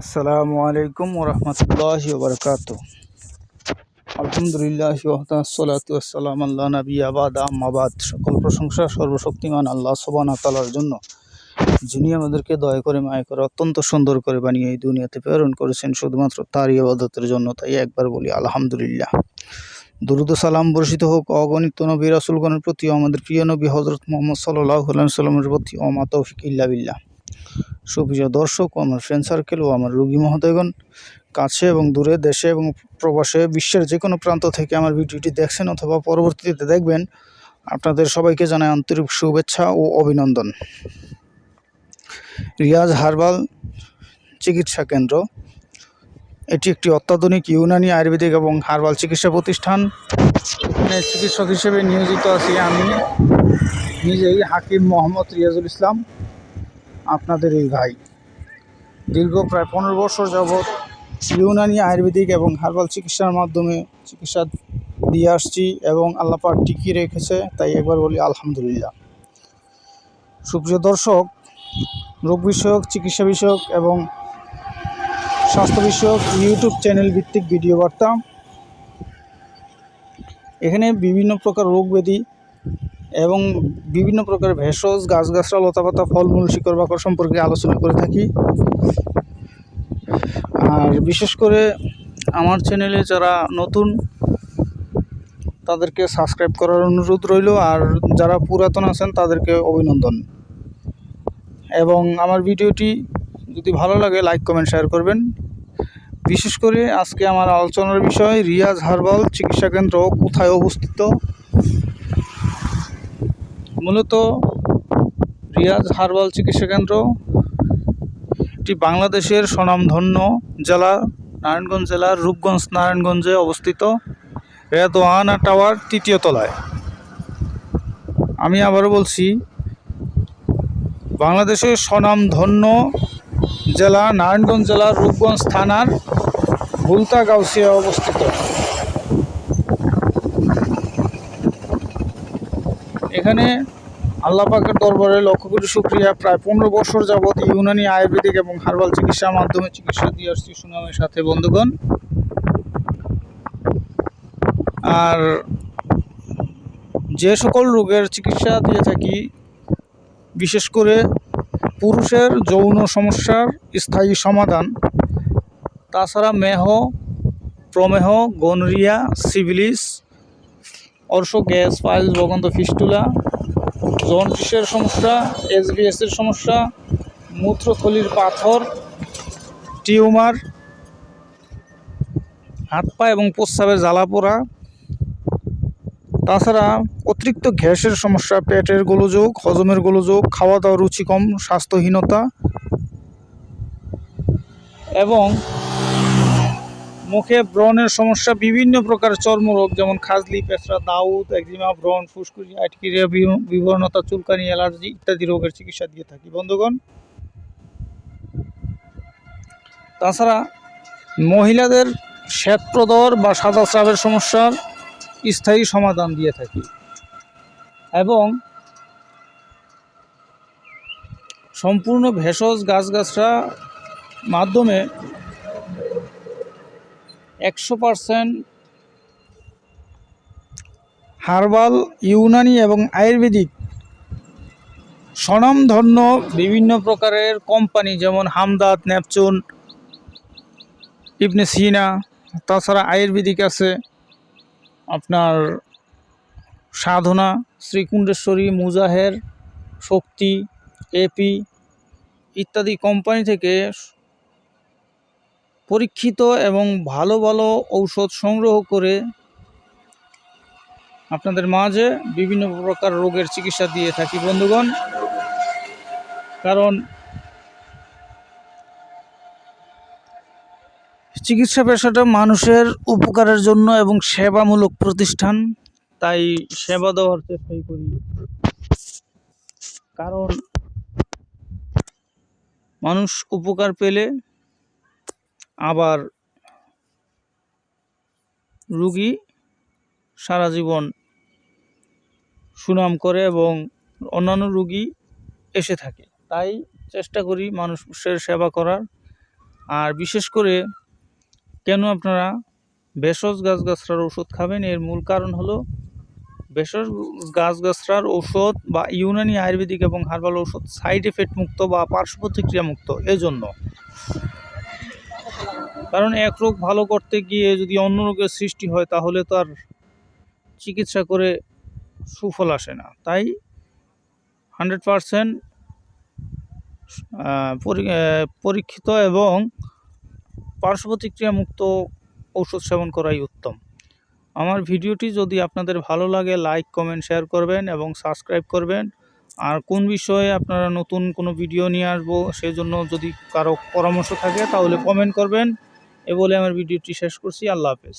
আসসালামু আলাইকুম ওরহমতুল্লাহ বরকাত আলহামদুলিল্লাহ সালাতু আল্লাহ নবী আবাদ আম্মাবাদ সকল প্রশংসা সর্বশক্তিমান আল্লাহ সোবানা তালার জন্য। যিনি আমাদেরকে দয়া করে, মায়া করে, অত্যন্ত সুন্দর করে বানিয়ে এই দুনিয়াতে প্রেরণ করেছেন, শুধুমাত্র তারই আবাদতের জন্য তাই একবার বলি আলহামদুলিল্লাহ। দুরুদ সালাম বর্ষিত হোক, অগণিত নবী, রাসুলগণের প্রতি আমাদের প্রিয় নবী হজরত মোহাম্মদ সাল্লাহ সাল্লামের প্রতি অমা তৌফিক ইল্লা বিল্লাহ। সুপ্রিয় দর্শক আমার ফ্রেন্ড সার্কেল ও আমার রোগী মহোদয়গণ, কাছে এবং দূরে, দেশে এবং প্রবাসে, বিশ্বের যে কোনো প্রান্ত থেকে আমার ভিডিওটি দেখছেন অথবা পরবর্তীতে দেখবেন, আপনাদের সবাইকে জানাই আন্তরিক শুভেচ্ছা ও অভিনন্দন। রিয়াজ হার্বাল চিকিৎসা কেন্দ্র। এটি একটি অত্যাধুনিক ইউনানি আয়ুর্বেদিক এবং হার্বাল চিকিৎসা প্রতিষ্ঠান। চিকিৎসক হিসেবে নিয়োজিত আছি আমি, নিজেই হাকিম মোহাম্মদ রিয়াজুল ইসলাম। আপনাদের এই ভাই। দীর্ঘ প্রায় পনেরো বছর যাবৎ ইউনানি আয়ুর্বেদিক এবং হার্বাল চিকিৎসার মাধ্যমে চিকিৎসা দিয়ে আসছি এবং আল্লাপাক টিকিয়ে রেখেছে, তাই একবার বলি আলহামদুলিল্লাহ। সুপ্রিয় দর্শক, রোগ বিষয়ক, চিকিৎসা বিষয়ক এবং স্বাস্থ্য বিষয়ক ইউটিউব চ্যানেল ভিত্তিক ভিডিও বার্তা। এখানে বিভিন্ন প্রকার রোগ ব্যাধি এবং বিভিন্ন প্রকার ভেষজ গাছগাছরা লতাপাতা, ফলমূল, শিকড় বাকড় সম্পর্কে আলোচনা করে থাকি। আর বিশেষ করে আমার চ্যানেলে যারা নতুন, তাদেরকে সাবস্ক্রাইব করার অনুরোধ রইল। আর যারা পুরাতন আছেন, তাদেরকে অভিনন্দন। এবং আমার ভিডিওটি যদি ভালো লাগে, লাইক, কমেন্ট, শেয়ার করবেন। বিশেষ করে আজকে আমার আলোচনার বিষয়, রিয়াজ হার্বাল চিকিৎসা কেন্দ্র কোথায় অবস্থিত? মূলত রিয়াজ হার্বাল চিকিৎসা কেন্দ্র, এটি বাংলাদেশের স্বনামধন্য জেলা, নারায়ণগঞ্জ জেলার রূপগঞ্জ, নারায়ণগঞ্জে অবস্থিত। রেদওয়ানা টাওয়ার তৃতীয় তলায়। আমি আবারও বলছি, বাংলাদেশের স্বনামধন্য জেলা, নারায়ণগঞ্জ জেলার রূপগঞ্জ থানার ভুলতা গাউসিয়া অবস্থিত। এখানে আল্লাহ পাকের দরবারে লক্ষ কোটি শুক্রিয়া। প্রায় পনেরো বছর যাবৎ ইউনানি আয়ুর্বেদিক এবং হার্বাল চিকিৎসার মাধ্যমে চিকিৎসা দিয়ে আসছি সুনামের সাথে, বন্ধুগণ। আর যে সকল রোগের চিকিৎসা দিয়ে থাকি, বিশেষ করে পুরুষের যৌন সমস্যার স্থায়ী সমাধান, তাছাড়া মেহ, প্রমেহ, গনরিয়া, সিভিলিস অর্শ, গ্যাস পাইলস বগন্ত ফিস্টুলা, জন্ডিসের সমস্যা, এসবিএসের সমস্যা, মূত্রথলির পাথর, টিউমার, হাত পা এবং প্রস্রাবের জ্বালা পোড়া। তাছাড়া অতিরিক্ত গ্যাসের সমস্যা, পেটের গোলযোগ, হজমের গোলযোগ খাওয়া দাওয়া রুচি কম, স্বাস্থ্যহীনতা। এবং মুখে ব্রণের সমস্যা, বিভিন্ন প্রকার চর্মরোগ, যেমন খাজলি, পেঁচড়া, দাউদ, একজিমা, ব্রণ, ফুসকুড়ি আটকিরিয়া বিবর্ণতা, চুলকানি, অ্যালার্জি ইত্যাদি রোগের চিকিৎসা দিয়ে থাকি। বন্ধুগণ, তাছাড়া মহিলাদের শ্বেতপ্রদর বা সাদা স্রাবের সমস্যার স্থায়ী সমাধান দিয়ে থাকি। এবং সম্পূর্ণ ভেষজ গাছগাছরা মাধ্যমে একশো পারসেন্ট হার্বাল, ইউনানি এবং আয়ুর্বেদিক স্বনামধন্য বিভিন্ন প্রকারের কোম্পানি, যেমন হামদাদ নেপচুন, ইবনে সিনা, তাছাড়া আয়ুর্বেদিক আছে আপনার সাধনা, শ্রীকুণ্ডেশ্বরী, মুজাহের, শক্তি, এপি ইত্যাদি কোম্পানি থেকে পরীক্ষিত এবং ভালো ভালো ঔষধ সংগ্রহ করে আপনাদের মাঝে বিভিন্ন প্রকার রোগের চিকিৎসা দিয়ে থাকি, বন্ধুগণ। কারণ চিকিৎসা পেশাটা মানুষের উপকারের জন্য এবং সেবামূলক প্রতিষ্ঠান, তাই সেবা দেওয়ার চেষ্টাই করি। কারণ মানুষ উপকার পেলে আবার রুগী সারা জীবন সুনাম করে এবং অন্যান্য রুগী এসে থাকে। তাই চেষ্টা করি মানুষের সেবা করার। আর বিশেষ করে কেন আপনারা ভেষজ গাছগাছরার ওষুধ খাবেন? এর মূল কারণ হলো ভেষজ গাছগাছরার ঔষধ বা ইউনানি আয়ুর্বেদিক এবং হার্বাল ঔষধ সাইড এফেক্ট মুক্ত বা পার্শ্ব প্রতিক্রিয়া মুক্ত। এজন্য কারণ এক রোগ ভালো করতে গিয়ে যদি অন্য রোগের সৃষ্টি হয়, তাহলে তো আর চিকিৎসা করে সুফল আসে না। তাই হান্ড্রেড পারসেন্ট পরীক্ষিত এবং পার্শ্ব প্রতিক্রিয়া মুক্ত ঔষধ সেবন করাই উত্তম। আমার ভিডিওটি যদি আপনাদের ভালো লাগে, লাইক, কমেন্ট, শেয়ার করবেন এবং সাবস্ক্রাইব করবেন। আর কোন বিষয়ে আপনারা নতুন কোনো ভিডিও নিয়ে আসব, সেজন্য যদি কারও পরামর্শ থাকে, তাহলে কমেন্ট করবেন। এ বলে আমার ভিডিওটি শেষ করছি। আল্লাহ হাফেজ।